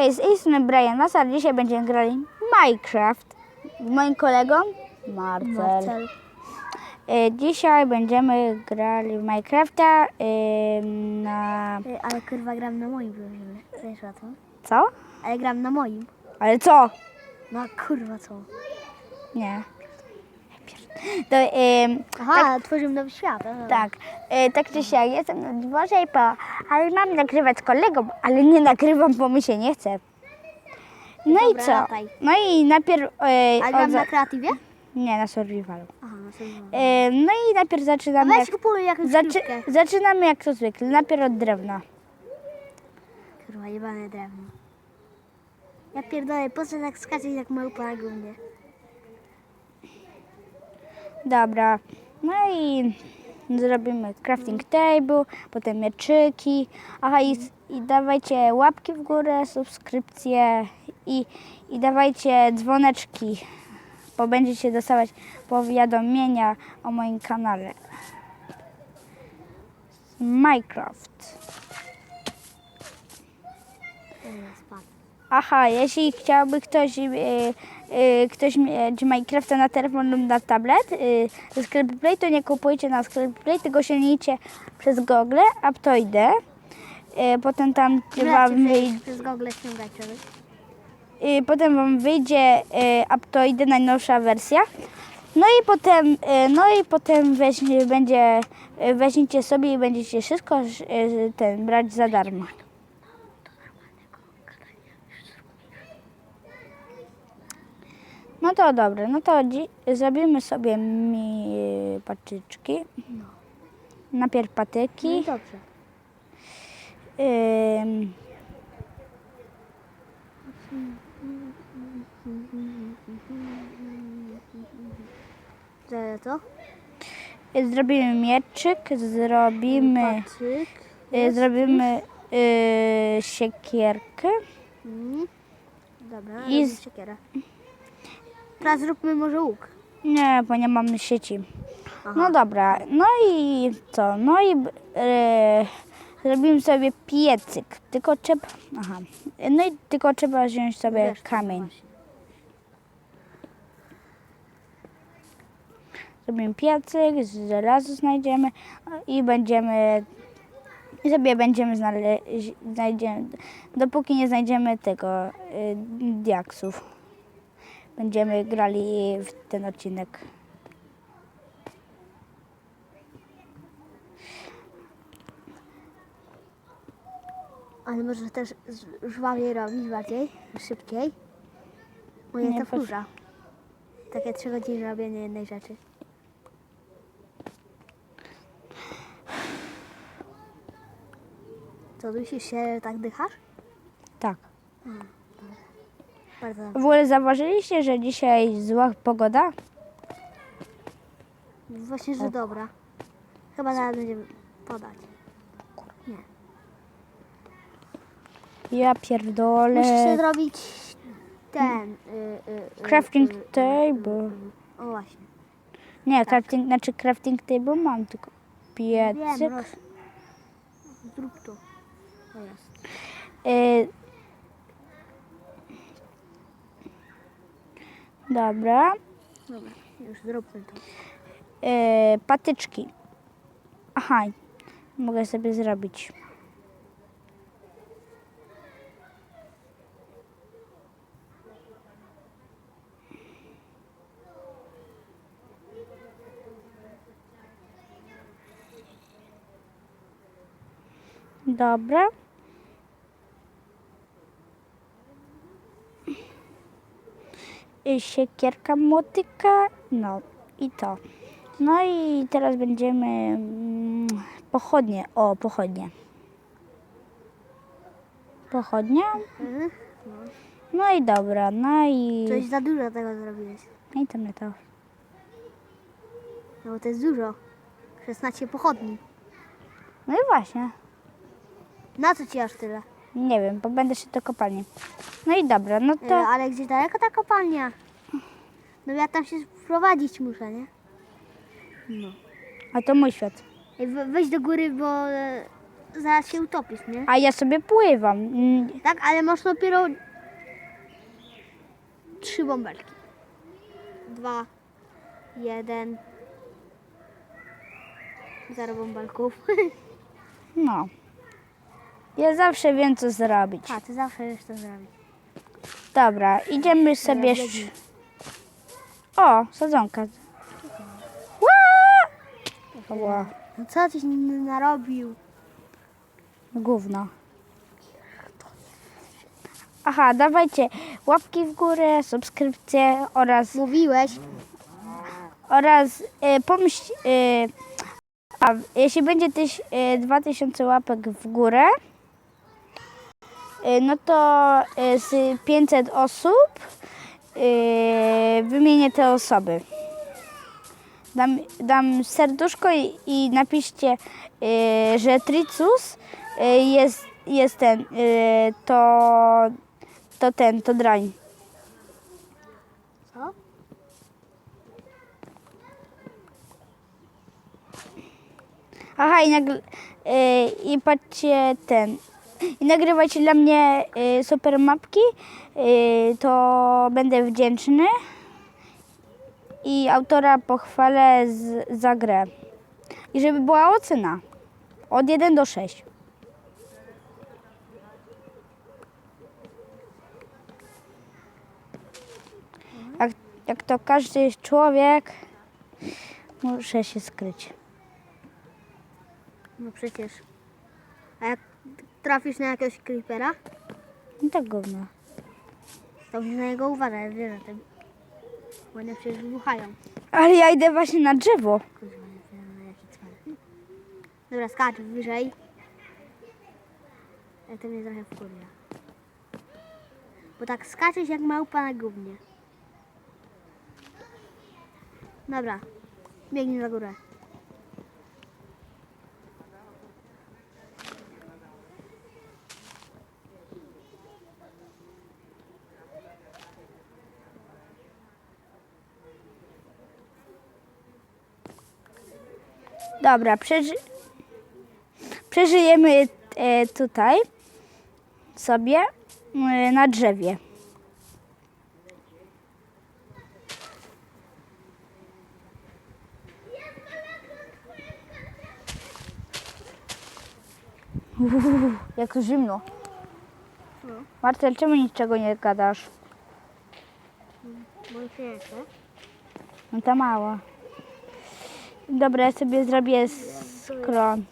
Hej, z tej strony Brian Masar. Dzisiaj będziemy grali Minecraft z moim kolegą Marcel. Marcel. E, Dzisiaj będziemy grali w Minecrafta e, na... Y, Ale kurwa gram na moim poziomie. Wiesz o? Co? Ale gram na moim. Ale co? No kurwa co? Nie. To, Aha, tworzymy nowy świat. Aha. tak, e, tak czy siak, jestem na dworze i po... Ale mam nagrywać z kolegą, ale nie nagrywam, bo mi się nie chce. No Dobra, i co? lataj. No i najpierw... E, A gram od- na kreatywie? Nie, na survivalu. Aha, na serio. E, no i najpierw zaczynamy jak, weź kupuj jakąś zaczy, skrytkę. zaczynamy jak to zwykle, najpierw od drewna. Kurwa, jebane drewno. Ja pierdolę, po co tak skaczeć jak małpa na gównie? Dobra, no i zrobimy crafting table, potem mieczyki. Aha i, i dawajcie łapki w górę, subskrypcje i, i dawajcie dzwoneczki, bo będziecie dostawać powiadomienia o moim kanale. Minecraft. Aha, jeśli chciałby ktoś, y, y, ktoś mieć Minecrafta na telefon lub na tablet y, ze sklepu Play, to nie kupujcie na sklepie Play, tylko sięgnijcie przez Google, Aptoide. Y, potem tam wam, wyj, przejść przez Google y, potem wam wyjdzie y, Aptoide, najnowsza wersja. No i potem, y, no i potem weź, będzie, y, weźmiecie sobie i będziecie wszystko y, ten, brać za darmo. No to dobra, no to dzi- zrobimy sobie mi patyczki. Najpierw No i patyki. dobrze. Ym, Że co? zrobimy mieczyk, zrobimy, Patyk. y, zrobimy y, siekierkę. Mm. Dobra, I I z- siekierę. Teraz zróbmy może łuk. Nie, bo nie mamy sieci. Aha. No dobra, no i co? No i y, zrobimy sobie piecyk. Tylko trzeba. Aha. No i tylko trzeba wziąć sobie Wiesz, kamień. Zrobimy piecyk, z żelazo znajdziemy no i będziemy i sobie będziemy znaleźć, znajdziemy, dopóki nie znajdziemy tego y, diaksów. Będziemy grali w ten odcinek. Ale może też żwawiej robić bardziej, szybciej. Bo Nie, nie to wkurza. Takie trzy godziny robienie jednej rzeczy. Co, dusisz się, tak dychasz? Tak. Bardzo W ogóle zauważyliście, że dzisiaj zła pogoda? Właśnie, że dobra. Chyba zaraz będziemy podać. Nie. Ja pierdolę. Musisz sobie zrobić ten... Y, y, y, Crafting y, y, table. y, O właśnie. Nie, crafting, znaczy crafting table mam, tylko Wiem, piecyk. roz... Zrób to. To jest. Y, dobra. Dobra, już zróbmy to. Y, patyczki. Aha, mogę sobie zrobić. Dobra. Siekierka, motyka, no i to. No i teraz będziemy mm, pochodnie. O, pochodnie. Pochodnia. Mhm. No i dobra, no i... Coś za dużo tego zrobiłeś. No i to mnie to. No bo to jest dużo. 16 pochodni. No i właśnie. Na co ci aż tyle? Nie wiem, bo będę się do kopalni. No i dobra, no E, to... ale gdzie daleko ta kopalnia? No ja tam się wprowadzić muszę, nie? No. A to mój świat. Ej, we- weź do góry, bo e, zaraz się utopisz, nie? A ja sobie pływam. Mm, Tak, ale masz dopiero trzy bąbelki. Dwa, jeden, zero bąbelków. No. Ja zawsze wiem, co zrobić. A, ty zawsze wiesz to zrobić. Dobra, idziemy sobie... sz- O, sadzonka. Ła! Ła, No co tyś n- narobił? Gówno. Aha, dawajcie łapki w górę, subskrypcje oraz Mówiłeś, oraz e, pomyśl, e, a jeśli będzie tyś, e, 2000 łapek w górę, no to e, z 500 osób e, wymienię te osoby. Dam, dam serduszko i, i napiszcie, że Tricus jest, jest ten, to, to ten, to drań. co? Aha, i, nagl- y, i patrzcie ten. I nagrywajcie dla mnie y, super mapki, y, to będę wdzięczny. I autora pochwalę z, za grę. I żeby była ocena od 1 do 6. Jak, jak to każdy człowiek, muszę się skryć. No przecież. A jak trafisz na jakiegoś creepera, No tak gówno. to musisz na niego uważać, wiesz o tym. Bo one przecież wybuchają. Ale ja idę właśnie na drzewo. Kurwa, nie wiem, jaki cwany. Dobra, skacz wyżej. Ale to mnie trochę wkurwia. Bo tak skaczesz jak małpa na gównie. Dobra, biegnij na górę. Dobra, przeży... przeżyjemy e, tutaj sobie e, na drzewie. Uuu, jak zimno. No. Marcel, czemu niczego nie gadasz? Bo się. No to mało. Dobra, ja sobie zrobię skron.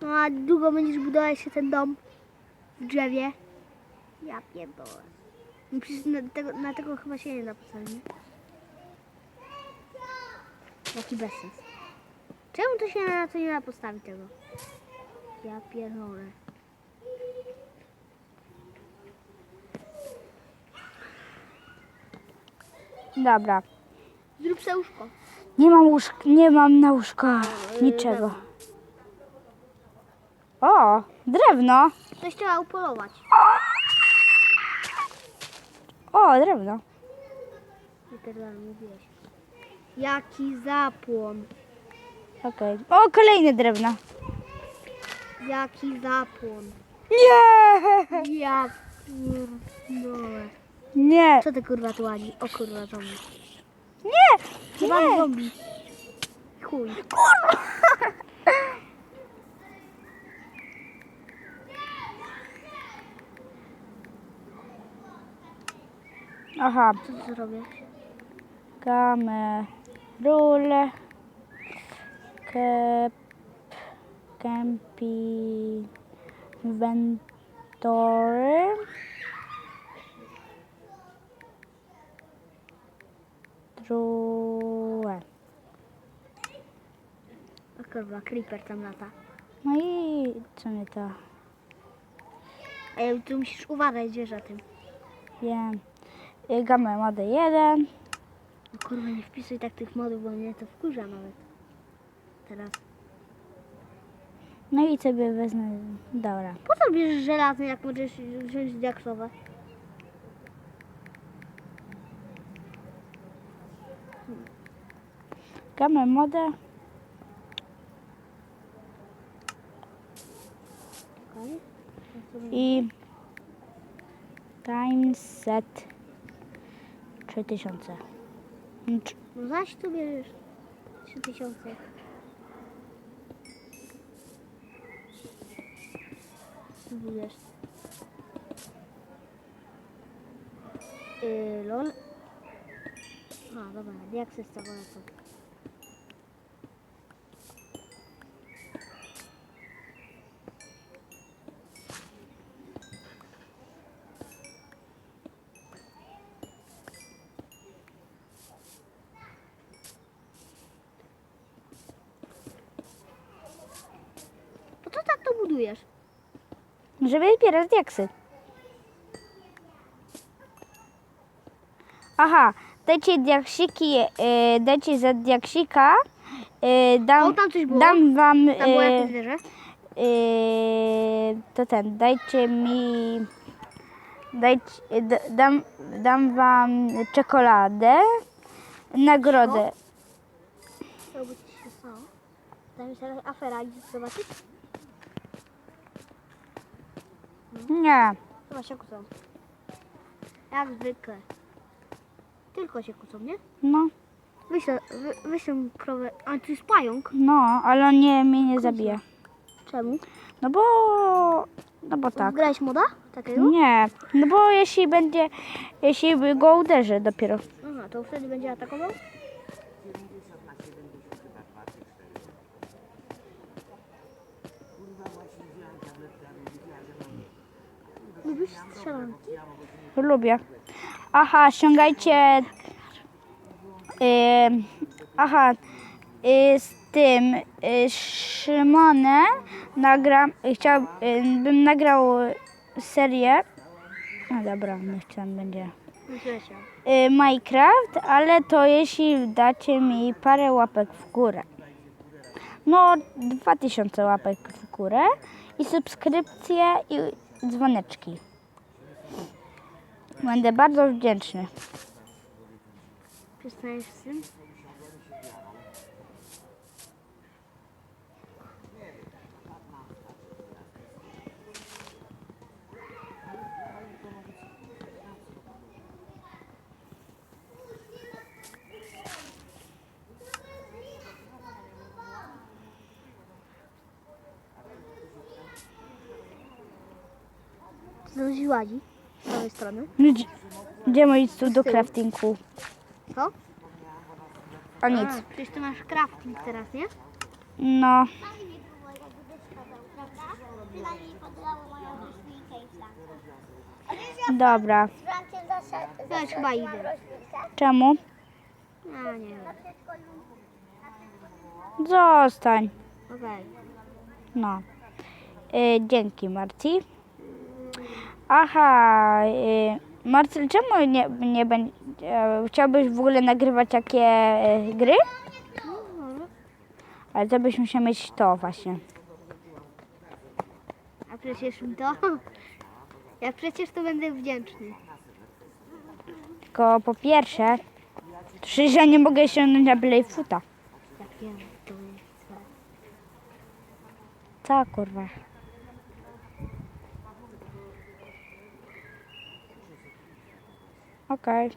No a długo będziesz budować się ten dom w drzewie? Ja pierdolę. No przecież na tego, na tego chyba się nie da postawić. nie? Jaki bezsens. Czemu to się na to nie da postawić tego? Ja pierdolę. Dobra. Zrób se łóżko. Nie mam łóżka, nie mam na łóżko niczego. O, drewno. Coś trzeba upolować. O, drewno. Mówiłeś. Jaki zapłon. Okej. O, kolejne drewno. Jaki zapłon. Nie! Ja pierdolę. Nie! Co ty kurwa tu ładzi? O kurwa zombie. Nie! Chyba Nie! zombie. Chuj. Aha, Co ty zrobię? kamerule. Kep. Kempi. Inventory. Drugie. O kurwa, creeper tam lata. No i co mnie to? Ej, tu musisz uważać, wiesz o tym. Wiem. Gamę mody 1. O kurwa, nie wpisuj tak tych modów, bo mnie to wkurza nawet. Teraz. No i sobie wezmę. Dobra. Po co bierzesz żelazny, jak możesz wziąć diaksowe? Gramy modę. I timeset 3000. No zaś no tu bierzesz 3000. Wiesz. Yy, lol. A, dobra, jak się lecą? Po co tak to budujesz? Żeby zbierać diaksy. Aha, dajcie diaksiki, e, dajcie za diaksika. E, dam, O, tam coś było. dam wam. Tam było e, jakieś zwierzę? Yy, to ten, dajcie mi, dajcie, d- dam, dam wam czekoladę, nagrodę. Co by ci się stało? Tam jest jakaś afera, zobaczyć? Nie, Chyba się kłócą. Jak zwykle. Tylko się kłócą, nie? no, Wyślę, wy, wyślę krowę. A tu jest pająk. no, ale on nie, mnie nie zabije. Czemu? No bo, no bo tak. Grałeś moda? Takiego? Nie, no bo jeśli będzie, jeśli by go uderzy dopiero. Aha, to wtedy będzie atakował? Lubisz strzelanki? Lubię. Aha, ściągajcie. Yy, aha, yy, z tym yy, Szymonem nagram. Chciałbym nagrał serię. No dobra, niech tam będzie. Yy, Minecraft, ale to jeśli dacie mi parę łapek w górę. No, 2000 łapek w górę i subskrypcje i dzwoneczki. Będę bardzo wdzięczny. Przestaniesz z tym? Prawej strony. Gdzie, gdzie mój stół do craftingu? Co? A nic. A, przecież ty masz crafting teraz, nie? No, dobra. Ja już chyba idę. Czemu? A, nie wiem. Zostań. Okej. No. Y, dzięki, Marci. Aha, y, Marcel, czemu nie, nie będzie... Chciałbyś w ogóle nagrywać takie e, gry? Ale to byś musiał mieć to właśnie. A przecież to... Ja przecież to będę wdzięczny. Tylko po pierwsze, przecież ja nie mogę ściągnąć na Playfoota. Ja wiem, to jest. Co kurwa? Okej.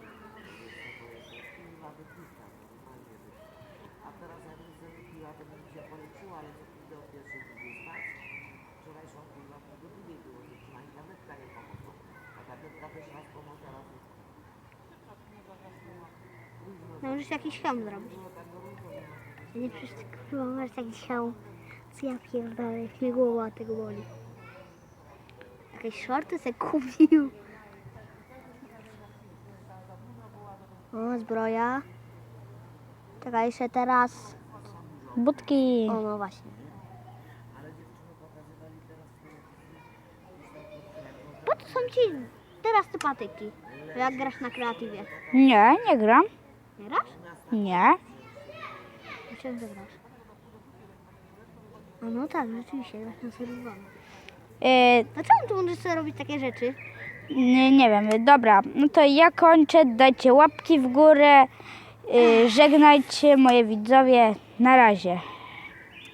No możesz jakiś hełm zrobić. Nie przecież kurwa masz jakiś hełm. Co ja pierdolę, jak mnie głowa tego boli. Jakieś shorty se kupił. O, zbroja. Czekaj, jeszcze teraz. Budki. O, no właśnie. Po co są ci teraz te patyki? Jak grasz na kreatywie? Nie, nie gram. Nie grasz? Nie. Czym ty grasz? A no tak, rzeczywiście, grasz na serwowaniu. E, Dlaczego tu możesz sobie robić takie rzeczy? Nie, wiem, dobra. No to ja kończę. Dajcie łapki w górę. E, żegnajcie moje widzowie. Na razie.